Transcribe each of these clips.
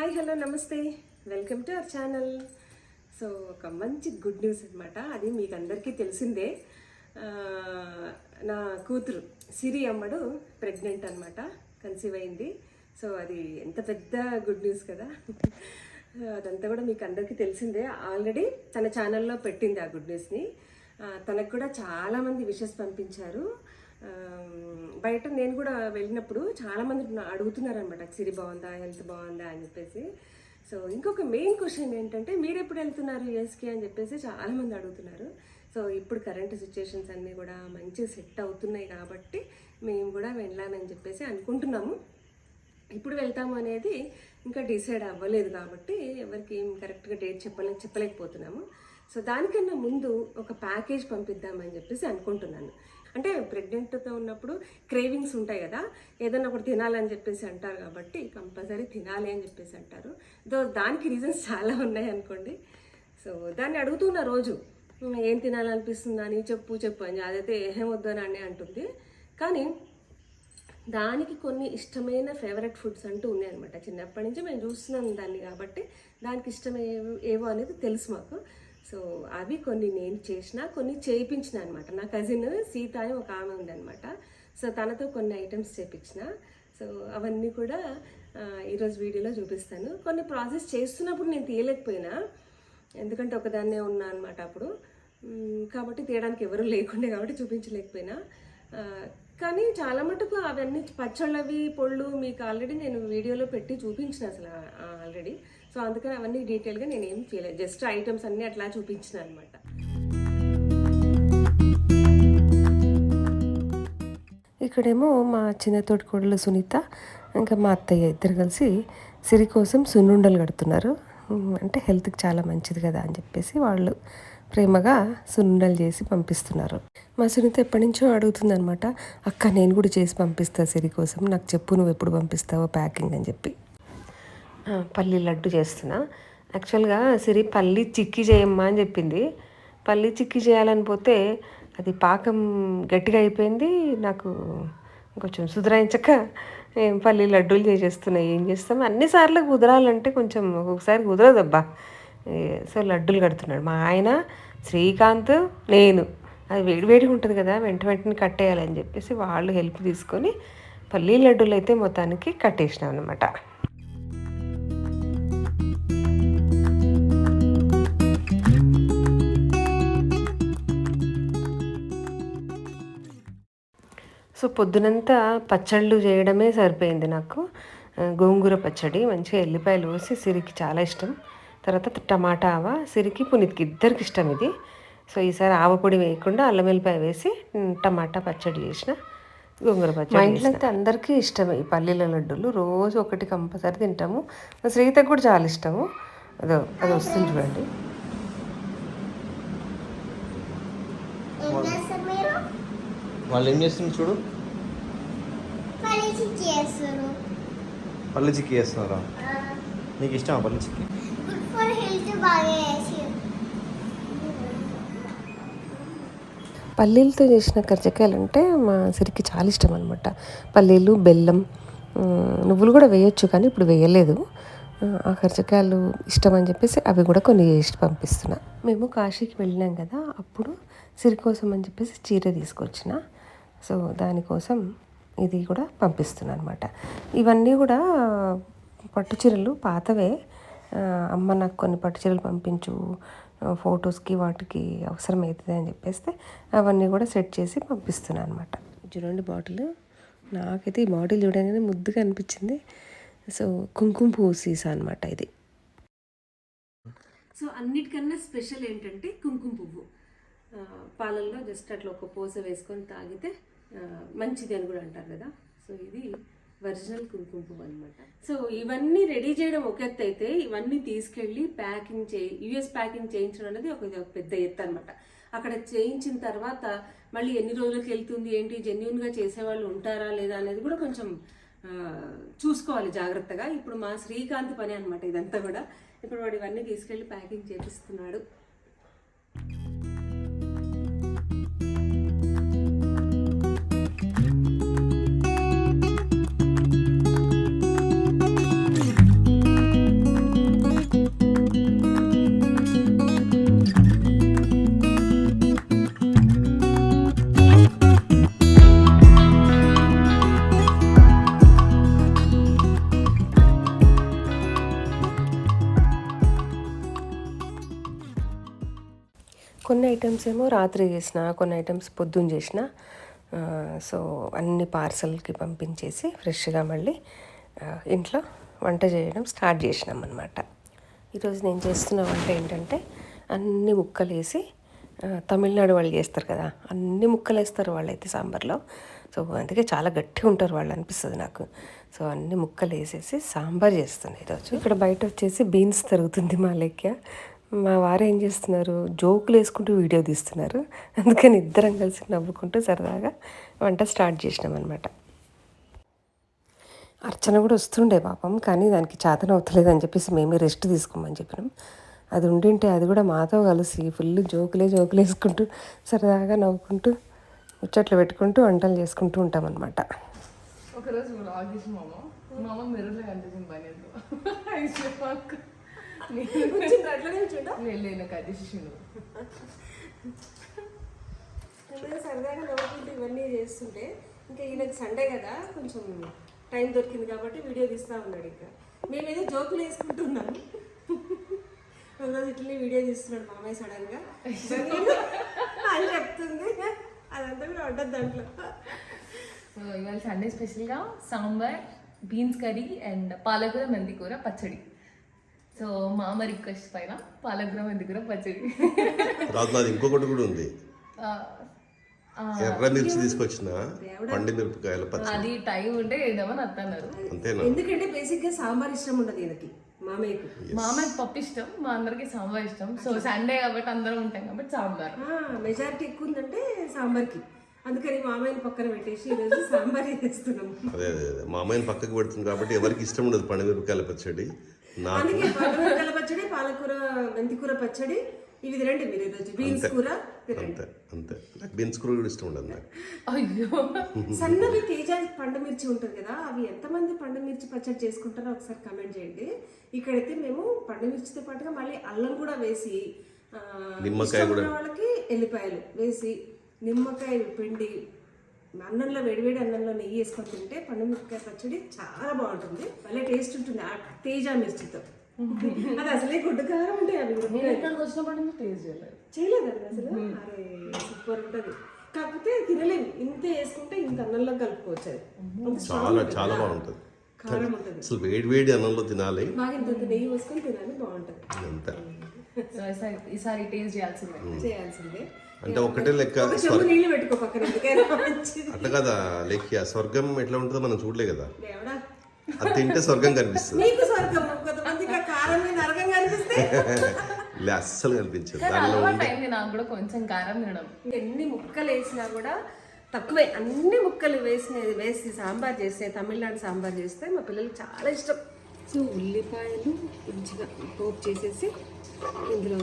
Hi hello నమస్తే. Welcome to our channel. So ఒక మంచి గుడ్ న్యూస్ అనమాట అది మీకు అందరికీ తెలిసిందే నా కూతురు సిరి అమ్మడు ప్రెగ్నెంట్ అనమాట కన్సీవ్ అయింది. సో అది ఎంత పెద్ద గుడ్ న్యూస్ కదా. అదంతా కూడా మీకు అందరికీ తెలిసిందే. ఆల్రెడీ తన ఛానల్లో పెట్టింది ఆ గుడ్ న్యూస్ని. తనకు కూడా చాలామంది విషెస్ పంపించారు. బయట నేను కూడా వెళ్ళినప్పుడు చాలామంది అడుగుతున్నారు అనమాట సిరి బాగుందా హెల్త్ బాగుందా అని చెప్పేసి. సో ఇంకొక మెయిన్ క్వశ్చన్ ఏంటంటే మీరు ఎప్పుడు వెళ్తున్నారు యూఎస్కి అని చెప్పేసి చాలామంది అడుగుతున్నారు. సో ఇప్పుడు కరెంట్ సిచ్యుయేషన్స్ అన్నీ కూడా మంచి సెట్ అవుతున్నాయి కాబట్టి మేము కూడా వెళ్ళాలని చెప్పేసి అనుకుంటున్నాము. ఇప్పుడు వెళ్తాము అనేది ఇంకా డిసైడ్ అవ్వలేదు కాబట్టి ఎవరికి కరెక్ట్గా డేట్ చెప్పలే చెప్పలేకపోతున్నాము. సో దానికన్నా ముందు ఒక ప్యాకేజ్ పంపిద్దామని చెప్పేసి అనుకుంటున్నాను. అంటే ప్రెగ్నెంట్తో ఉన్నప్పుడు క్రేవింగ్స్ ఉంటాయి కదా ఏదైనా ఒకటి తినాలని చెప్పేసి అంటారు కాబట్టి కంపల్సరీ తినాలి అని చెప్పేసి అంటారు. దో దానికి రీజన్స్ చాలా ఉన్నాయి అనుకోండి. సో దాన్ని అడుగుతున్న రోజు ఏం తినాలనిపిస్తుంది? అని చెప్పు చెప్పు అని అదైతే ఏం వద్దని అని అంటుంది. కానీ దానికి కొన్ని ఇష్టమైన ఫేవరెట్ ఫుడ్స్ అంటూ ఉన్నాయన్నమాట. చిన్నప్పటి నుంచి మేము చూస్తున్నాం దాన్ని కాబట్టి దానికి ఇష్టం ఏవో అనేది తెలుసు మాకు. సో అవి కొన్ని నేను చేసిన కొన్ని చేయించిన అనమాట నా కజిన్ సీత అని ఒక ఆమె ఉందనమాట సో తనతో కొన్ని ఐటమ్స్ చేయించిన సో అవన్నీ కూడా ఈరోజు వీడియోలో చూపిస్తాను. కొన్ని ప్రాసెస్ చేస్తున్నప్పుడు నేను తీయలేకపోయినా. ఎందుకంటే ఒకదాన్నే ఉన్నా అనమాట అప్పుడు. కాబట్టి తీయడానికి ఎవరు లేకుండే కాబట్టి చూపించలేకపోయినా. కానీ చాలా మటుకు అవన్నీ పచ్చళ్ళవి పొళ్ళు మీకు ఆల్రెడీ నేను వీడియోలో పెట్టి చూపించిన అసలు ఆల్రెడీ సో అందుకని అవన్నీ డీటెయిల్గా నేను ఏం చేయలేదు. జస్ట్ ఐటమ్స్ అన్నీ అట్లా చూపించిన అనమాట ఇక్కడేమో మా చిన్న తోటి సునీత ఇంకా మా అత్తయ్య ఇద్దరు కలిసి సిరి కోసం సున్నుండలు కడుతున్నారు. అంటే హెల్త్కి చాలా మంచిది కదా అని చెప్పేసి వాళ్ళు ప్రేమగా సున్నుండలు చేసి పంపిస్తున్నారు. మా సునీత ఎప్పటి నుంచో అడుగుతుందనమాట అక్క నేను కూడా చేసి పంపిస్తా సిరి కోసం. నాకు చెప్పు నువ్వు ఎప్పుడు పంపిస్తావో ప్యాకింగ్ అని చెప్పి. పల్లి లడ్డు చేస్తున్నా. యాక్చువల్గా సిరి పల్లి చిక్కీ చేయమ్మా అని చెప్పింది. పల్లి చిక్కీ చేయాలని పోతే అది పాకం గట్టిగా అయిపోయింది. నాకు కొంచెం సుధరాయించక ఏం పల్లి లడ్డూలు చేసేస్తున్నాయి ఏం చేస్తాం? అన్నిసార్లు కుదరాలంటే కొంచెం ఒక్కొక్కసారి కుదరదబ్బా. సో లడ్డూలు కడుతున్నాడు. మా ఆయన శ్రీకాంత్ నేను. అది వేడి వేడిగా ఉంటుంది కదా వెంట వెంటనే కట్టేయాలని చెప్పేసి వాళ్ళు హెల్ప్ తీసుకొని పల్లీ లడ్డూలు అయితే మొత్తానికి కట్టేసినాం అనమాట సో పొద్దునంతా పచ్చళ్ళు చేయడమే సరిపోయింది నాకు. గోంగూర పచ్చడి మంచిగా ఎల్లిపాయలు వేసి సిరికి చాలా ఇష్టం. తర్వాత టమాటా ఆవ సిరికి పునీత్కి ఇద్దరికి ఇష్టం ఇది. సో ఈసారి ఆవ పొడి వేయకుండా అల్లం వెల్లిపాయ వేసి టమాటా పచ్చడి చేసిన గోంగూర పచ్చడి మా ఇంట్లో అయితే అందరికీ ఇష్టమే ఈ పల్లీల లడ్డూలు. రోజు ఒకటి కంపల్సరీ తింటాము. శ్రీతకు కూడా చాలా ఇష్టము. అదో అది వస్తుంది చూడండి ఏం చేస్తారు మీరు వాళ్ళు ఏం చేస్తున్నారు చూడు? పల్లి చిక్కి చేస్తున్నారా? నీకు ఇష్టమా పల్లి చిక్కి గుడ్ ఫర్ హెల్త్ బాగా చేసి పల్లీలతో చేసిన కర్జకాయలు అంటే మా సిరికి చాలా ఇష్టం అనమాట పల్లీలు బెల్లం నువ్వులు కూడా వేయొచ్చు కానీ ఇప్పుడు వేయలేదు. ఆ, ఆ కర్జకాయలు ఇష్టం అని చెప్పేసి అవి కూడా కొన్ని చేసి పంపిస్తున్నా. మేము కాశీకి వెళ్ళినాం కదా అప్పుడు సిరి కోసం అని చెప్పేసి చీర తీసుకొచ్చిన. సో దానికోసం ఇది కూడా పంపిస్తున్నా అనమాట ఇవన్నీ కూడా పట్టు చీరలు పాతవే అమ్మ నాకు కొన్ని పట్టు చీరలు పంపించు ఫొటోస్కి వాటికి అవసరం అవుతుంది అని చెప్పేస్తే అవన్నీ కూడా సెట్ చేసి పంపిస్తున్నాను అనమాట చూడండి బాటిల్ నాకైతే ఈ బాటిల్ చూడగానే ముద్దుగా అనిపించింది. సో కుంకుమ పువ్వు సీసా అనమాట ఇది. సో అన్నిటికన్నా స్పెషల్ ఏంటంటే కుంకుమ పువ్వు. పాలల్లో జస్ట్ అట్లా ఒక పూస వేసుకొని తాగితే మంచిది అని కూడా అంటారు కదా. సో ఇది ఒరిజినల్ కుంకుమ పువ్వు అనమాట సో ఇవన్నీ రెడీ చేయడం ఒక ఎత్తు అయితే ఇవన్నీ తీసుకెళ్ళి ప్యాకింగ్ చే యుఎస్ ప్యాకింగ్ చేయించడం అనేది ఒక ఒక పెద్ద ఎత్తు అనమాట అక్కడ చేయించిన తర్వాత మళ్ళీ ఎన్ని రోజులకు వెళ్తుంది ఏంటి జెన్యున్గా చేసేవాళ్ళు ఉంటారా లేదా అనేది కూడా కొంచెం చూసుకోవాలి జాగ్రత్తగా. ఇప్పుడు మా శ్రీకాంత్ పని అనమాట ఇదంతా కూడా. ఇప్పుడు వాడు ఇవన్నీ తీసుకెళ్ళి ప్యాకింగ్ చేపిస్తున్నాడు. కొన్ని ఐటమ్స్ ఏమో రాత్రి చేసిన కొన్ని ఐటమ్స్ పొద్దున్న చేసిన సో అన్ని పార్సల్కి పంపించేసి ఫ్రెష్గా మళ్ళీ ఇంట్లో వంట చేయడం స్టార్ట్ చేసినాం అనమాట ఈరోజు నేను చేస్తున్న వంట ఏంటంటే అన్ని ముక్కలు వేసి తమిళనాడు వాళ్ళు చేస్తారు కదా అన్ని ముక్కలు వేస్తారు వాళ్ళైతే సాంబార్లో. సో అందుకే చాలా గట్టిగా ఉంటారు వాళ్ళు అనిపిస్తుంది నాకు. సో అన్ని ముక్కలు వేసేసి సాంబార్ చేస్తుంది ఈరోజు. ఇక్కడ బయట వచ్చేసి బీన్స్ తరుగుతుంది మా లెక్క. మా వారు ఏం చేస్తున్నారు? జోకులు వేసుకుంటూ వీడియో తీస్తున్నారు. అందుకని ఇద్దరం కలిసి నవ్వుకుంటూ సరదాగా వంట స్టార్ట్ చేసినాం అనమాట అర్చన కూడా వస్తుండే పాపం కానీ దానికి చేతన అవుతలేదు అని చెప్పేసి మేమే రెస్ట్ తీసుకోమని చెప్పినాం. అది ఉండింటే అది కూడా మాతో కలిసి ఫుల్ జోకులే జోకులు వేసుకుంటూ సరదాగా నవ్వుకుంటూ ముచ్చట్లు పెట్టుకుంటూ వంటలు చేసుకుంటూ ఉంటామన్నమాట ఒకరోజు మామ మామ మెరులో కనిపించింది పని లేదు నాకు అది సరదాగా నవ్వుకుంటూ ఇవన్నీ చేస్తుంటే ఇంకా ఈయనకి సండే కదా కొంచెం టైం దొరికింది కాబట్టి వీడియో తీస్తా ఉన్నాడు ఇంకా. మేమేదో జోకులు వేసుకుంటున్నాము ఒకరోజు ఇట్లనే వీడియో తీస్తున్నాడు మామయ్య సడన్గా అని చెప్తుంది. అదంతా కూడా ఉంటుంది దాంట్లో. సో ఇవాళ సండే స్పెషల్గా సాంబార్ బీన్స్ కర్రీ అండ్ పాలకూర మెంతికూర పచ్చడి. సో మామ రిక్వెస్ట్ పైన పాలకూర మెంతికూర పచ్చడి? రాజు నాది ఇంకొకటి కూడా ఉంది. ఆ, ఆ, ఎర్ర మిర్చి తీసుకొచ్చిన పండి మిరపకాయల పచ్చడి. అది టైం ఉంటే వేద్దామని అత్తన్నారు. అంతేనా? ఎందుకంటే బేసిక్గా సాంబార్ ఇష్టం ఉండదు ఈయనకి మామయ్యకు. మామకి పప్పు ఇష్టం మా అందరికి సాంబార్ ఇష్టం. సో సండే కాబట్టి అందరం ఉంటాం కాబట్టి సాంబార్. మెజారిటీ ఎక్కువ ఉందంటే సాంబార్కి. అందుకని మామయ్యని పక్కన పెట్టేసి ఈరోజు సాంబార్ చేస్తున్నాము అదే అదే అదే. మా అమ్మాయిని పక్కకు పెడుతుంది కాబట్టి ఎవరికి ఇష్టం ఉండదు పండి మిరపకాయల పచ్చడి. అందుకే పండుగల పచ్చడి పాలకూర మెంతికూర పచ్చడి ఇవి తినండి మీరు ఈరోజు బీన్స్ కూర అంతే అంతే. నాకు బీన్స్ కూర కూడా ఇష్టం ఉండదు నాకు. అయ్యో. సన్నవి తేజ పండు మిర్చి ఉంటుంది కదా అవి ఎంతమంది పండు మిర్చి పచ్చడి చేసుకుంటారో ఒకసారి కమెంట్ చేయండి. ఇక్కడైతే మేము పండు మిర్చితో పాటుగా మళ్ళీ అల్లం కూడా వేసి నిమ్మకాయ వాళ్ళకి ఎల్లిపాయలు వేసి నిమ్మకాయ పిండి అన్నంలో వేడివేడి అన్నంలో నెయ్యి వేసుకొని తింటే పండు మిరపకాయ పచ్చడి చాలా బాగుంటుంది. భలే టేస్ట్ ఉంటుంది. ఆ తేజ మిర్చితో. అది అసలే గుడ్డు కారం ఉంటాయి అవి. ఎక్కడికి వచ్చినప్పుడు టేస్ట్ చేయలేదు. చేయలేదండి అసలు? అరే సూపర్ ఉంటుంది. కాకపోతే తినలేము. ఇంత వేసుకుంటే ఇంత అన్నంలో కలుపుకోవచ్చు అది. చాలా. చాలా బాగుంటుంది. కారం ఉంటుంది. అసలు వేడి వేడి అన్నంలో తినాలి. బాగా ఇంత నెయ్యి పోసుకొని తినాలి బాగుంటుంది. అంతే. సో ఈసారి ఈసారి టేస్ట్ చేయాల్సిందే. చేయాల్సిందే. అంటే ఒకటే లెక్క అట్లా కదా? లెక్క స్వర్గం ఎట్లా ఉంటుందో మనం చూడలే కదా. దేవుడా. అది తింటే స్వర్గం కనిపిస్తుంది. లే అస్సలు కనిపించదు. కానీ దానిలో అయింది నాకు కూడా కొంచెం కారం తినడం. ఎన్ని ముక్కలు వేసినా కూడా తక్కువే. అన్ని ముక్కలు వేసిన వేసి సాంబార్ చేస్తే తమిళనాడు సాంబార్ చేస్తే మా పిల్లలకి చాలా ఇష్టం. సో ఉల్లిపాయలు మంచిగా పోపు చేసేసి ఇందులో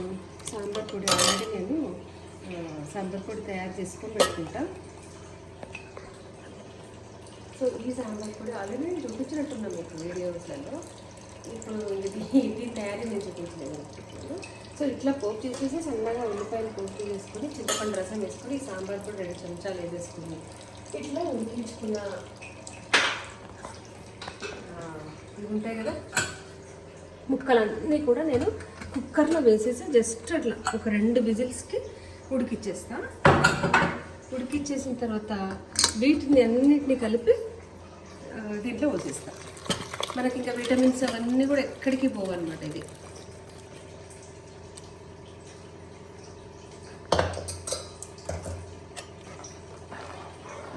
సాంబార్ పొడి ఆల్రెడీ నేను సాంబార్ పొడి తయారు చేసుకొని పెట్టుకుంటా. సో ఈ సాంబార్ పొడి ఆల్రెడీ నేను చూపించినట్టున్నాను మీకు వీడియోస్లలో. ఇప్పుడు ఇది ఇది తయారీ నేను చూపించలేదు సో ఇట్లా పోపు చేసేసి సన్నగా ఉల్లిపాయలు పోపు చేసుకొని చింతపండు రసం వేసుకొని ఈ సాంబార్ పొడి రెండు చెంచాలు వేసేసుకుని ఇట్లా ఉడికించుకున్న ఇవి ఉంటాయి కదా ముక్కలన్నీ కూడా నేను కుక్కర్లో వేసేసి జస్ట్ అట్లా ఒక రెండు విజిల్స్కి ఉడికిచ్చేస్తా. ఉడికిచ్చేసిన తర్వాత వీటిని అన్నిటిని కలిపి దీంట్లో వదిలేస్తా. మనకి ఇంకా విటమిన్స్ అవన్నీ కూడా ఎక్కడికి పోవన్నమాట ఇది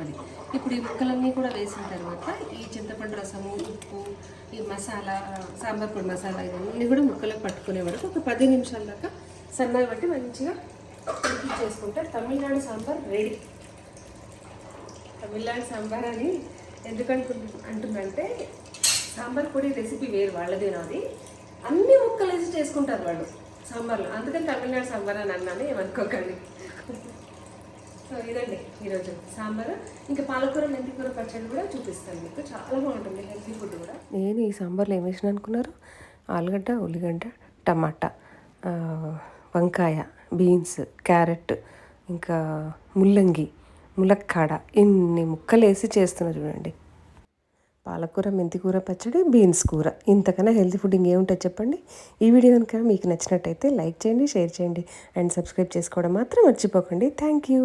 అది. ఇప్పుడు ఈ ముక్కలన్నీ కూడా వేసిన తర్వాత ఈ చింతపండు రసము ఉప్పు ఈ మసాలా సాంబార్ పొడి మసాలా ఇవన్నీ కూడా ముక్కలకు పట్టుకునే వరకు ఒక పది నిమిషాల దాకా సన్నగా బట్టి మంచిగా చేసుకుంటే తమిళనాడు సాంబార్ రెడీ. తమిళనాడు సాంబార్ అని ఎందుకంటు అంటుందంటే సాంబార్ పొడి రెసిపీ వేరు వాళ్ళదే నాది. అన్ని ముక్కలు వేసి చేసుకుంటారు వాళ్ళు సాంబార్లో. అందుకని తమిళనాడు సాంబార్ అని అన్నాను ఏమనుకోకండి. సో ఇదండి ఈరోజు సాంబార్. ఇంకా పాలకూర మెంతికూర పచ్చడి కూడా చూపిస్తాను మీకు. చాలా బాగుంటుంది హెల్తీ ఫుడ్ కూడా. నేను ఈ సాంబార్లో ఏం వేసిన అనుకున్నారు? ఆలుగడ్డ ఉల్లిగడ్డ టమాటా. వంకాయ బీన్స్ క్యారెట్ ఇంకా ముల్లంగి ములక్కాడ ఇన్ని ముక్కలు వేసి చేస్తున్నా చూడండి. పాలకూర మెంతికూర పచ్చడి బీన్స్ కూర. ఇంతకన్నా హెల్తీ ఫుడ్ ఇంకేముంటుంది చెప్పండి? ఈ వీడియో కనుక మీకు నచ్చినట్టయితే లైక్ చేయండి షేర్ చేయండి అండ్ సబ్స్క్రైబ్ చేసుకోవడం మాత్రం మర్చిపోకండి. Thank you.